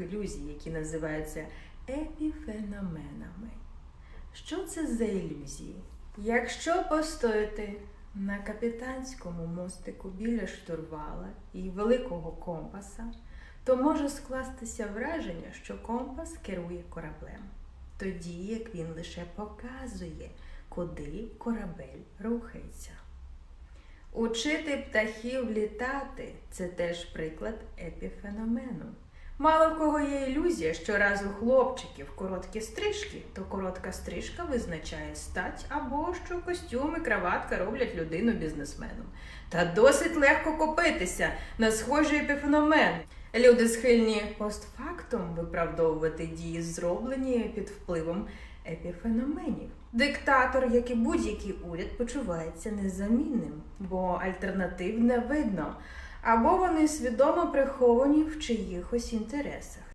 ілюзій, які називаються епіфеноменами. Що це за ілюзії? Якщо постояти на капітанському мостику біля штурвала і великого компаса, то може скластися враження, що компас керує кораблем, тоді як він лише показує, куди корабель рухається. Учити птахів літати це теж приклад епіфеномену. Мало в кого є ілюзія, що раз у хлопчиків короткі стрижки, то коротка стрижка визначає стать, або що костюм і краватка роблять людину бізнесменом. Та досить легко копитися на схожий епіфеномен. Люди схильні постфактум виправдовувати дії, зроблені під впливом епіфеноменів. Диктатор, як і будь-який уряд, почувається незамінним, бо альтернатив не видно, або вони свідомо приховані в чиїхось інтересах.